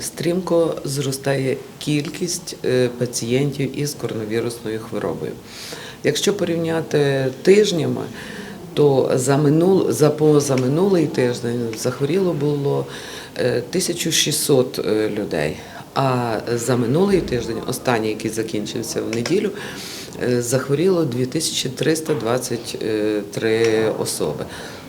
Стрімко зростає кількість е, пацієнтів із коронавірусною хворобою. Якщо порівняти тижнями, то за минул за позаминулий тиждень захворіло було е, 1600 е, людей. А за минулий тиждень, останній, який закінчився в неділю, е, захворіло 2323 особи.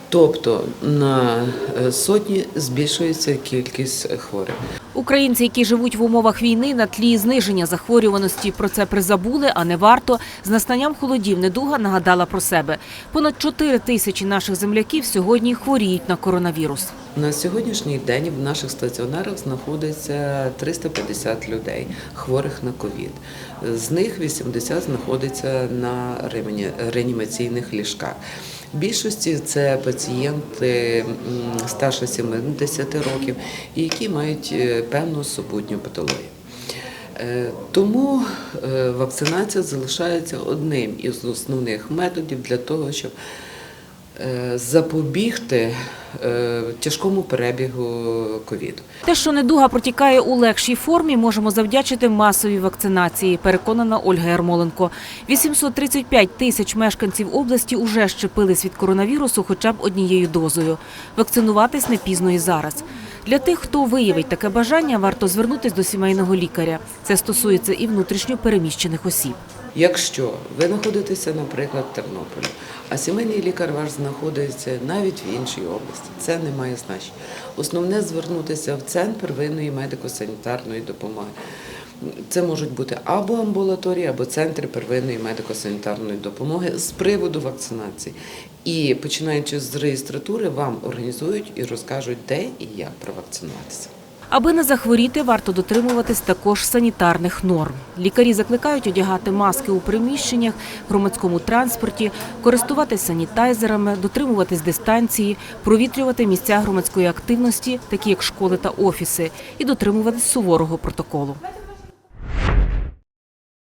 Тобто на е, сотні збільшується кількість хворих. Українці, які живуть в умовах війни на тлі зниження захворюваності, про це призабули, а не варто. З настанням холодів недуга нагадала про себе. Понад 4 тисячі наших земляків сьогодні хворіють на коронавірус. На сьогоднішній день в наших стаціонарах знаходиться 350 людей, хворих на ковід. З них 80 знаходиться на реані- реанімаційних ліжках. Більшості це пацієнти старше 70 років, які мають е, певну супутню патологію. Е, Тому е, вакцинація залишається одним із основних методів для того, щоб е, запобігти тяжкому перебігу ковіду. Те, що недуга протікає у легшій формі, можемо завдячити масовій вакцинації, переконана Ольга Ярмоленко. 835 тисяч мешканців області уже щепились від коронавірусу хоча б однією дозою. Вакцинуватись не пізно і зараз. Для тих, хто виявить таке бажання, варто звернутися до сімейного лікаря. Це стосується і внутрішньо переміщених осіб. Якщо ви знаходитеся, наприклад, в Тернополі, а сімейний лікар ваш знаходиться навіть в іншій області, це не має значення. Основне звернутися в центр первинної медико-санітарної допомоги. Це можуть бути або амбулаторії, або центри первинної медико-санітарної допомоги з приводу вакцинації. І починаючи з реєстратури, вам організують і розкажуть, де і як провакцинуватися. Аби не захворіти, варто дотримуватись також санітарних норм. Лікарі закликають одягати маски у приміщеннях, громадському транспорті, користуватись санітайзерами, дотримуватись дистанції, провітрювати місця громадської активності, такі як школи та офіси, і дотримуватись суворого протоколу.